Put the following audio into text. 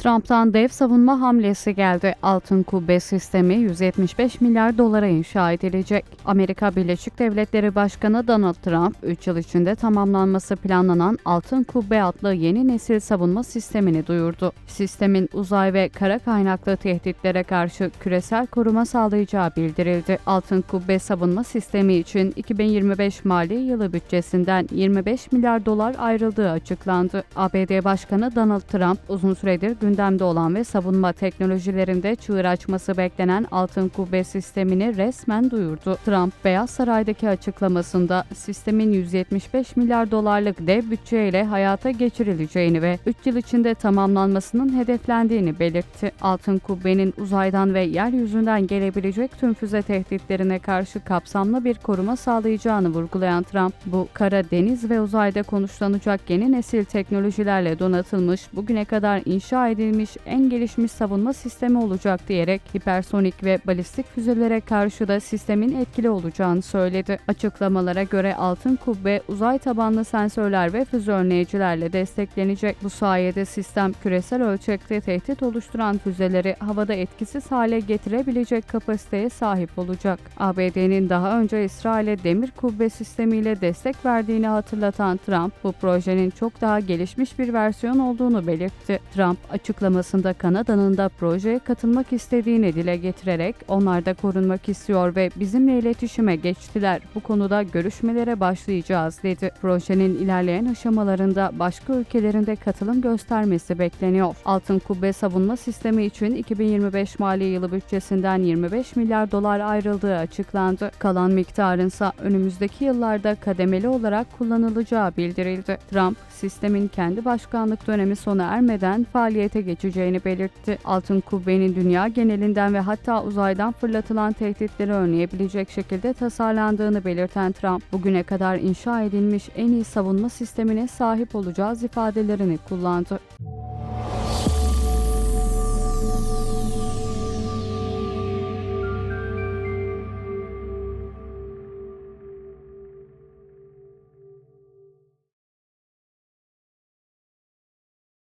Trump'tan dev savunma hamlesi geldi. Altın kubbe sistemi 175 milyar dolara inşa edilecek. Amerika Birleşik Devletleri Başkanı Donald Trump, 3 yıl içinde tamamlanması planlanan Altın Kubbe adlı yeni nesil savunma sistemini duyurdu. Sistemin uzay ve kara kaynaklı tehditlere karşı küresel koruma sağlayacağı bildirildi. Altın Kubbe savunma sistemi için 2025 mali yılı bütçesinden 25 milyar dolar ayrıldığı açıklandı. ABD Başkanı Donald Trump uzun süredir gündemde olan ve savunma teknolojilerinde çığır açması beklenen Altın Kubbe sistemini resmen duyurdu. Trump, Beyaz Saray'daki açıklamasında sistemin 175 milyar dolarlık dev bütçeyle hayata geçirileceğini ve 3 yıl içinde tamamlanmasının hedeflendiğini belirtti. Altın Kubbe'nin uzaydan ve yeryüzünden gelebilecek tüm füze tehditlerine karşı kapsamlı bir koruma sağlayacağını vurgulayan Trump, bu kara, deniz ve uzayda konuşlanacak yeni nesil teknolojilerle donatılmış, bugüne kadar inşa edilmiş en gelişmiş savunma sistemi olacak diyerek hipersonik ve balistik füzelere karşı da sistemin etkili olacağını söyledi. Açıklamalara göre Altın Kubbe uzay tabanlı sensörler ve füze önleyicilerle desteklenecek. Bu sayede sistem küresel ölçekte tehdit oluşturan füzeleri havada etkisiz hale getirebilecek kapasiteye sahip olacak. ABD'nin daha önce İsrail'e demir kubbe sistemiyle destek verdiğini hatırlatan Trump, bu projenin çok daha gelişmiş bir versiyon olduğunu belirtti. Trump açıklamasında Kanada'nın da projeye katılmak istediğini dile getirerek onlar da korunmak istiyor ve bizimle iletişime geçtiler. Bu konuda görüşmelere başlayacağız dedi. Projenin ilerleyen aşamalarında başka ülkelerinde katılım göstermesi bekleniyor. Altın Kubbe savunma sistemi için 2025 mali yılı bütçesinden 25 milyar dolar ayrıldığı açıklandı. Kalan miktarınsa önümüzdeki yıllarda kademeli olarak kullanılacağı bildirildi. Trump, sistemin kendi başkanlık dönemi sona ermeden faaliyete geçeceğini belirtti. Altın Kubbe'nin dünya genelinden ve hatta uzaydan fırlatılan tehditleri önleyebilecek şekilde tasarlandığını belirten Trump, bugüne kadar inşa edilmiş en iyi savunma sistemine sahip olacağız ifadelerini kullandı.